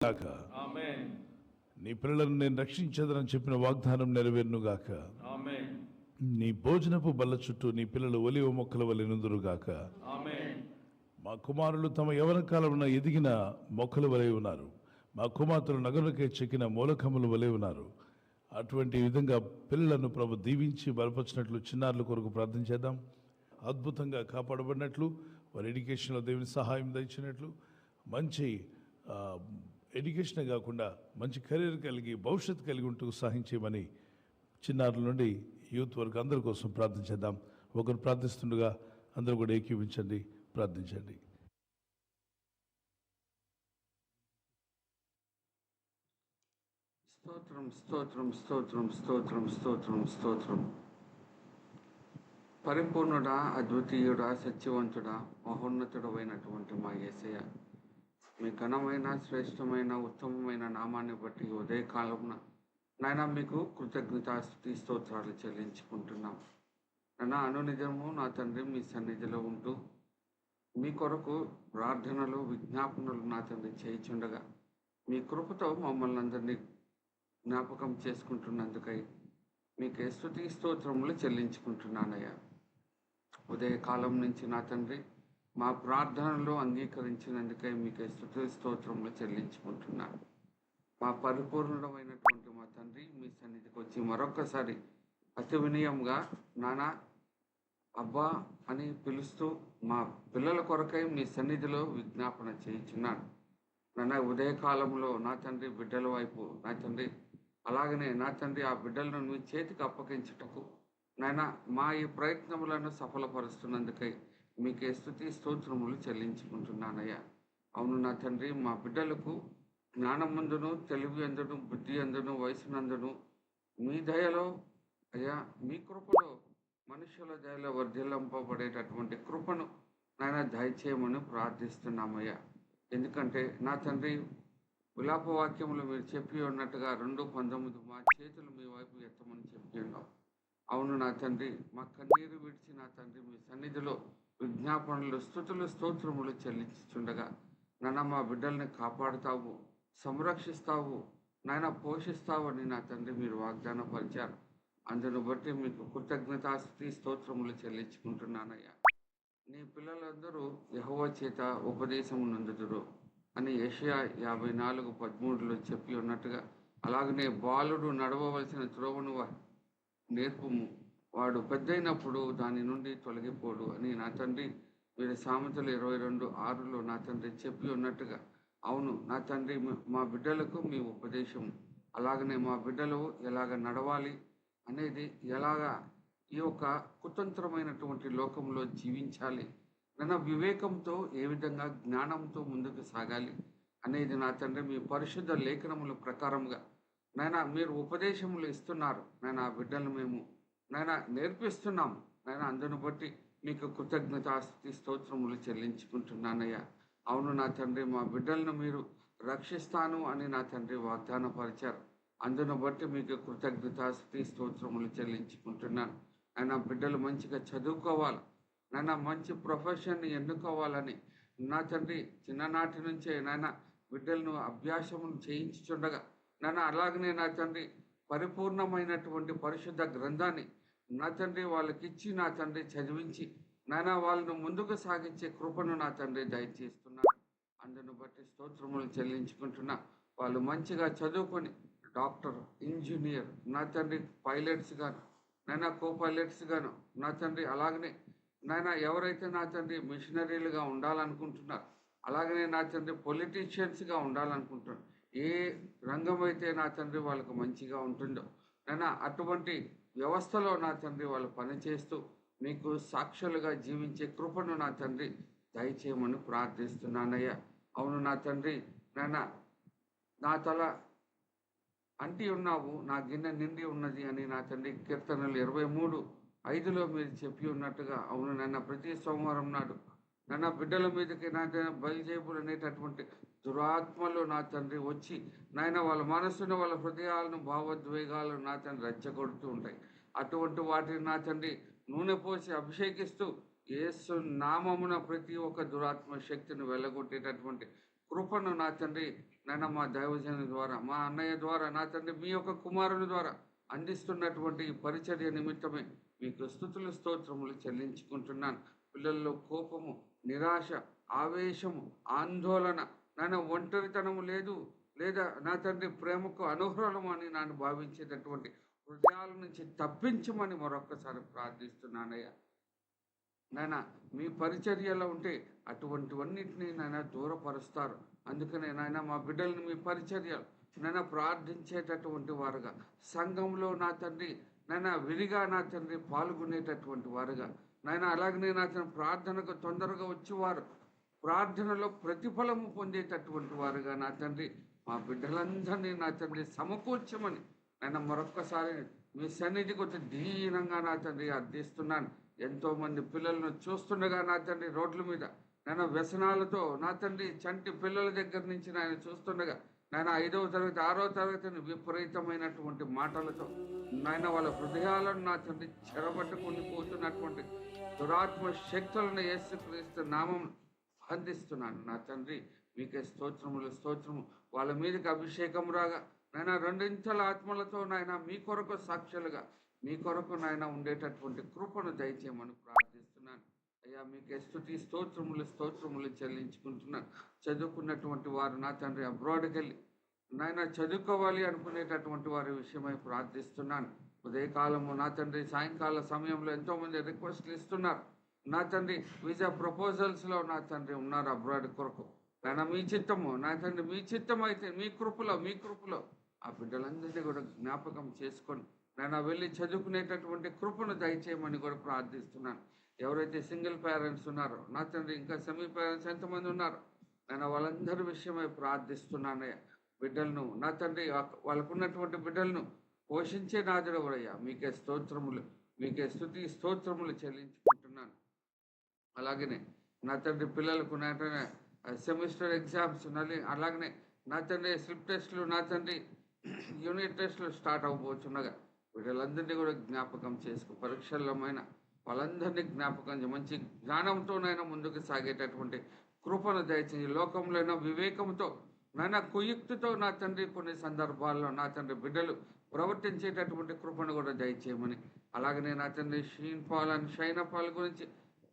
గాక. నీ పిల్లలను నేను రక్షించదనని చెప్పిన వాగ్దానం నెరవేరునుగాక. నీ భోజనపు బల్ల చుట్టూ నీ పిల్లలు ఒలివ మొక్కల వలె నుందురుగాక. మా కుమారులు తమ యవన కాలమున ఎదిగిన మొక్కల వలె ఉన్నారు మా కుమార్తెలు నగరులకే చెక్కిన మూలకముల వలె ఉన్నారు అటువంటి విధంగా పిల్లలను ప్రభు దీవించి బలపరిచినట్లు చిన్నారుల కొరకు ప్రార్థన చేద్దాం అద్భుతంగా కాపాడబడినట్లు వారి ఎడ్యుకేషన్లో దేవుని సహాయం దయచినట్లు మంచి ఎడ్యుకేషన్ కాకుండా మంచి కెరీర్ కలిగి భవిష్యత్తు కలిగి ఉంటూ సహాయం చేయమని చిన్నారుల నుండి యూత్ వరకు అందరి కోసం ప్రార్థన చేద్దాం. ఒకరు ప్రార్థిస్తుండగా అందరూ కూడా ఏకీవించండి ప్రార్థించండి. స్తోత్రం స్తోత్రం స్తోత్రం స్తోత్రం స్తోత్రం స్తోత్రం. పరిపూర్ణుడా అద్వితీయుడా సత్యవంతుడా మహోన్నతుడమైనటువంటి మా యేసయ్య. మీ ఘనమైన శ్రేష్టమైన ఉత్తమమైన నామాన్ని బట్టి ఉదయకాలమున నాయన మీకు కృతజ్ఞతాస్తుతి స్తోత్రాలు చెల్లించుకుంటున్నాం. నాన్న అనునిజము నా తండ్రి మీ సన్నిధిలో ఉంటూ మీ కొరకు ప్రార్థనలు విజ్ఞాపనలు నా తండ్రి చేయిచుండగా మీ కృపతో మమ్మల్ని అందరినీ జ్ఞాపకం చేసుకుంటున్నందుకై మీకు స్తుతి స్తోత్రములు చెల్లించుకుంటున్నానయ్యా. ఉదయకాలం నుంచి నా తండ్రి మా ప్రార్థనలు అంగీకరించినందుకై మీకు స్థుతి స్తోత్రములు చెల్లించుకుంటున్నాను. మా పరిపూర్ణమైనటువంటి మా తండ్రి మీ సన్నిధికి వచ్చి మరొకసారి అతి వినయంగా నానా అబ్బా అని పిలుస్తూ మా పిల్లల కొరకై మీ సన్నిధిలో విజ్ఞాపన చేయించున్నాను. నన్న ఉదయకాలంలో నా తండ్రి బిడ్డల వైపు నా తండ్రి అలాగనే నా తండ్రి ఆ బిడ్డలను మీ చేతికి అప్పగించుటకు నాయన మా ఈ ప్రయత్నములను సఫలపరుస్తున్నందుకై మీకే స్థుతి స్తోత్రములు చెల్లించుకుంటున్నానయ్యా. అవును నా తండ్రి మా బిడ్డలకు జ్ఞానమందును తెలివి అందును బుద్ధి అందును వయసునందును మీ దయలో అయ్యా మీ కృపలో మనుషుల దయలో వర్ధిల్లంపబడేటటువంటి కృపను నాయన దయచేయమని ప్రార్థిస్తున్నామయ్యా. ఎందుకంటే నా తండ్రి విలాప వాక్యములు మీరు చెప్పి ఉన్నట్టుగా రెండు పంతొమ్మిది మా చేతులు మీ వైపు ఎత్తమని చెప్పి ఉన్నాం. అవును నా తండ్రి మా కన్నీరు విడిచి నా తండ్రి మీ సన్నిధిలో విజ్ఞాపనలు స్థుతులు స్తోత్రములు చెల్లించుండగా నాన్న మా బిడ్డల్ని కాపాడుతావు సంరక్షిస్తావు నాయన పోషిస్తావు అని నా తండ్రి మీరు వాగ్దానం పరిచారు అందును బట్టి మీకు కృతజ్ఞతాస్థితి స్తోత్రములు చెల్లించుకుంటున్నానయ్యా. నీ పిల్లలందరూ యహోవ చేత ఉపదేశం నందుదురు అని ఏషియా యాభై నాలుగు పదమూడులో చెప్పి ఉన్నట్టుగా అలాగనే బాలుడు నడవవలసిన త్రోవను నేర్పుము వాడు పెద్దయినప్పుడు దాని నుండి తొలగిపోడు అని నా తండ్రి మీరు సామెతలు ఇరవై రెండు ఆరులో నా తండ్రి చెప్పి ఉన్నట్టుగా అవును నా తండ్రి మా బిడ్డలకు మీ ఉపదేశం. అలాగనే మా బిడ్డలు ఎలాగ నడవాలి అనేది ఎలాగా ఈ యొక్క కుతంత్రమైనటువంటి లోకంలో జీవించాలి నన్న వివేకంతో ఏ విధంగా జ్ఞానంతో ముందుకు సాగాలి అనేది నా తండ్రి మీ పరిశుద్ధ లేఖనముల ప్రకారంగా నాయన మీరు ఉపదేశములు ఇస్తున్నారు. నాయన ఆ బిడ్డలు మేము నాయన నేర్పిస్తున్నాం. నాయన అందును బట్టి మీకు కృతజ్ఞతాస్థితి స్తోత్రములు చెల్లించుకుంటున్నానయ్యా. అవును నా తండ్రి మా బిడ్డలను మీరు రక్షిస్తాను అని నా తండ్రి వాగ్దానం పరిచారు అందును బట్టి మీకు కృతజ్ఞతాస్థితి స్తోత్రములు చెల్లించుకుంటున్నాను. ఆయన బిడ్డలు మంచిగా చదువుకోవాలి. నాయన మంచి ప్రొఫెషన్ని ఎన్నుకోవాలని నా తండ్రి చిన్ననాటి నుంచే నాయన బిడ్డలను అభ్యాసమును చేయించుచుండగా నన్ను అలాగనే నా తండ్రి పరిపూర్ణమైనటువంటి పరిశుద్ధ గ్రంథాన్ని నా తండ్రి వాళ్ళకి ఇచ్చి నా తండ్రి చదివించి నాయన వాళ్ళను ముందుకు సాగించే కృపను నా తండ్రి దయచేస్తున్నాను అందును బట్టి స్తోత్రములు చెల్లించుకుంటున్నా. వాళ్ళు మంచిగా చదువుకొని డాక్టర్ ఇంజనీర్ నా తండ్రి పైలట్స్ గాను నాయన కో పైలట్స్ గాను నా తండ్రి అలాగనే నాయన ఎవరైతే నా తండ్రి మిషనరీలుగా ఉండాలనుకుంటున్నారు అలాగనే నా తండ్రి పొలిటీషియన్స్గా ఉండాలనుకుంటున్నారు. ఏ రంగం అయితే నా తండ్రి వాళ్ళకు మంచిగా ఉంటుందో నాయన అటువంటి వ్యవస్థలో నా తండ్రి వాళ్ళు పనిచేస్తూ మీకు సాక్షులుగా జీవించే కృపను నా తండ్రి దయచేయమని ప్రార్థిస్తున్నానయ్యా. అవును నా తండ్రి నాయన నా తల అంటి ఉన్నావు నా గిన్నె నిండి ఉన్నది అని నా తండ్రి కీర్తనలు ఇరవై మూడు ఐదులో మీరు చెప్పి ఉన్నట్టుగా అవును నన్న ప్రతి సోమవారం నాడు నన్న బిడ్డల మీదకి నా బయలుజేపులు అనేటటువంటి దురాత్మలు నా తండ్రి వచ్చి నాయన వాళ్ళ మనస్సును వాళ్ళ హృదయాలను భావోద్వేగాలను నా తండ్రి రెచ్చగొడుతూ ఉంటాయి. అటువంటి వాటిని నా తండ్రి నూనె పోసి అభిషేకిస్తూ యేసు నామమున ప్రతి ఒక్క దురాత్మ శక్తిని వెళ్ళగొట్టేటటువంటి కృపను నా తండ్రి నాయన మా దైవజను ద్వారా మా అన్నయ్య ద్వారా నా తండ్రి మీ యొక్క కుమారుని ద్వారా అందిస్తున్నటువంటి ఈ పరిచర్య నిమిత్తమే మీకు స్థుతులు స్తోత్రములు చెల్లించుకుంటున్నాను. పిల్లల్లో కోపము నిరాశ ఆవేశము ఆందోళన నాన్న ఒంటరితనము లేదు లేదా నా తండ్రి ప్రేమకు అనుహరణం అని భావించేటటువంటి హృదయాల నుంచి తప్పించమని మరొక్కసారి ప్రార్థిస్తున్నానయ్యా. నాయన మీ పరిచర్యలో ఉంటే అటువంటివన్నిటిని నాయన దూరపరుస్తారు. అందుకనే నాయన మా బిడ్డల్ని మీ పరిచర్యలు నన్ను ప్రార్థించేటటువంటి వారుగా సంఘంలో నా తండ్రి నైనా విరిగా నా తండ్రి పాల్గొనేటటువంటి వారుగా నాయన అలాగనే నా తండ్రి ప్రార్థనకు తొందరగా వచ్చేవారు. ప్రార్థనలో ప్రతిఫలము పొందేటటువంటి వారుగా నా తండ్రి మా బిడ్డలందరినీ నా తండ్రి సమకూర్చమని నేను మరొక్కసారి మీ సన్నిధికి వచ్చి దీనంగా నా తండ్రి అర్థిస్తున్నాను. ఎంతోమంది పిల్లలను చూస్తుండగా నా తండ్రి రోడ్ల మీద నేను వ్యసనాలతో నా తండ్రి చంటి పిల్లల దగ్గర నుంచి నేను చూస్తుండగా నేను ఐదవ తరగతి ఆరో తరగతిని విపరీతమైనటువంటి మాటలతో నాయన వాళ్ళ హృదయాలను నా తండ్రి చెరబట్టుకుని పోతున్నటువంటి దురాత్మ శక్తులను యేసుక్రీస్తు నామం అందిస్తున్నాను నా తండ్రి మీకే స్తోత్రములు స్తోత్రము. వాళ్ళ మీదకి అభిషేకం రాగా నాయన రెండింతల ఆత్మలతో నాయన మీ కొరకు సాక్షులుగా మీ కొరకు నాయన ఉండేటటువంటి కృపను దయచేయమని ప్రార్థిస్తున్నాను. అయ్యా మీకే స్థుతి స్తోత్రములు స్తోత్రములు చెల్లించుకుంటున్నాను చదువుకున్నటువంటి వారు నా తండ్రి అబ్రాడ్కి వెళ్ళి నాయన చదువుకోవాలి అనుకునేటటువంటి వారి విషయమై ప్రార్థిస్తున్నాను. ఉదయకాలము నా తండ్రి సాయంకాల సమయంలో ఎంతోమంది రిక్వెస్ట్లు ఇస్తున్నారు. నా తండ్రి వీసా ప్రపోజల్స్లో నా తండ్రి ఉన్నారు అబ్రాడ్ కొరకు. నైనా మీ చిత్తము నా తండ్రి మీ చిత్తం అయితే మీ కృపలో మీ కృపలో ఆ బిడ్డలందరినీ కూడా జ్ఞాపకం చేసుకొని నేను వెళ్ళి చదువుకునేటటువంటి కృపను దయచేయమని కూడా ప్రార్థిస్తున్నాను. ఎవరైతే సింగిల్ పేరెంట్స్ ఉన్నారో నా తండ్రి ఇంకా సెమీ పేరెంట్స్ ఎంతమంది ఉన్నారు? నేను వాళ్ళందరి విషయమై ప్రార్థిస్తున్నానయ్యా. బిడ్డలను నా తండ్రి వాళ్ళకున్నటువంటి బిడ్డలను పోషించే నాదుడు ఎవరయ్యా మీకే స్తోత్రములు మీకే స్థుతి స్తోత్రములు చెల్లించుకుంటున్నాను. అలాగనే. నా తండ్రి పిల్లలకు నా సెమిస్టర్ ఎగ్జామ్స్ నలి అలాగనే నా తండ్రి స్లిప్ టెస్ట్లు నా తండ్రి యూనిట్ టెస్ట్లు స్టార్ట్ అవ్వబోతుండగా వీళ్ళందరినీ కూడా జ్ఞాపకం చేసుకో. పరీక్షల్లోమైన వాళ్ళందరినీ జ్ఞాపకం మంచి జ్ఞానంతోనైనా ముందుకు సాగేటటువంటి కృపను దయచేసి లోకంలోనైనా వివేకంతో నాయన కుయుక్తితో నా తండ్రి కొన్ని సందర్భాల్లో నా తండ్రి బిడ్డలు ప్రవర్తించేటటువంటి కృపను కూడా దయచేయమని. అలాగనే నా తండ్రి షీన్ పాల్ అండ్ షైన పాల్ గురించి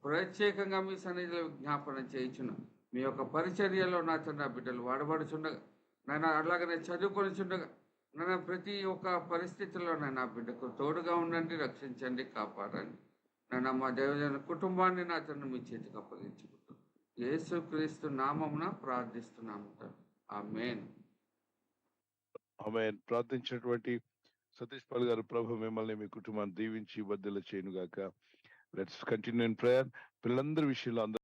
ప్రత్యేకంగా మీ సన్నిధిలో జ్ఞాపన చేయించును. మీ యొక్క పరిచర్యలో నా చిన్న బిడ్డలు వాడబడుచుండగా నన్ను అలాగనే చదువుకొనిచుండగా నన్ను ప్రతి ఒక్క పరిస్థితిలో నా బిడ్డకు తోడుగా ఉండండి రక్షించండి కాపాడండి. నన్ను మా దేవజన కుటుంబాన్ని నా తను మీ చేతికి యేసు యేసుక్రీస్తు నామమున ప్రార్థిస్తున్నాము ఆ మెయిన్ ఆమె ప్రార్థించినటువంటి సతీష్ పాల్ గారు ప్రభు మిమ్మల్ని మీ కుటుంబాన్ని దీవించి బద్దలు చేయనుగాక. లెట్స్ కంటిన్యూ ఇన్ ప్రేయర్ పిల్లలందరి విషయంలో అందరూ